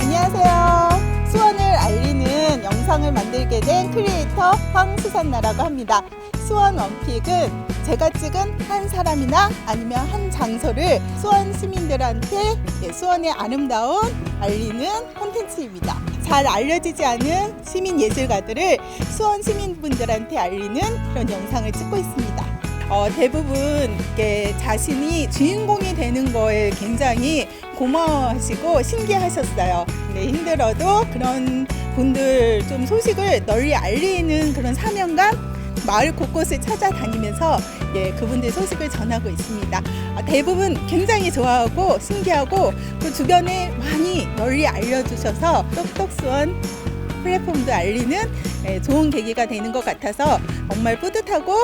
안녕하세요. 영상을 만들게 된 크리에이터 황수산나라고 합니다. 수원 원픽은 제가 찍은 한 사람이나 아니면 한 장소를 수원 시민들한테 예, 수원의 아름다운 알리는 콘텐츠입니다. 잘 알려지지 않은 시민 예술가들을 수원 시민분들한테 알리는 그런 영상을 찍고 있습니다. 어, 대부분 이렇게 자신이 주인공이 되는 거에 굉장히 고마워하시고 신기하셨어요. 네, 힘들어도 그런 분들 좀 소식을 널리 알리는 그런 사명감 마을 곳곳을 찾아다니면서 예, 그분들 소식을 전하고 있습니다. 아, 대부분 굉장히 좋아하고 신기하고 그 주변에 많이 널리 알려주셔서 똑똑수원 플랫폼도 알리는 예, 좋은 계기가 되는 것 같아서 정말 뿌듯하고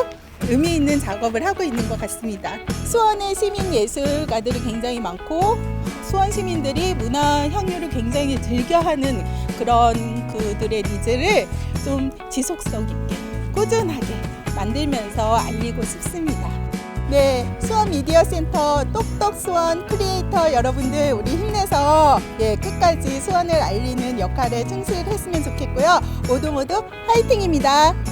의미 있는 작업을 하고 있는 것 같습니다. 수원의 시민 예술가들이 굉장히 많고 수원 시민들이 문화 향유를 굉장히 즐겨하는 그런 그들의 니즈를 좀 지속성 있게 꾸준하게 만들면서 알리고 싶습니다. 네, 수원 미디어 센터 똑똑 수원 크리에이터 여러분들 우리 힘내서 예, 끝까지 수원을 알리는 역할에 충실했으면 좋겠고요. 모두 모두 화이팅입니다.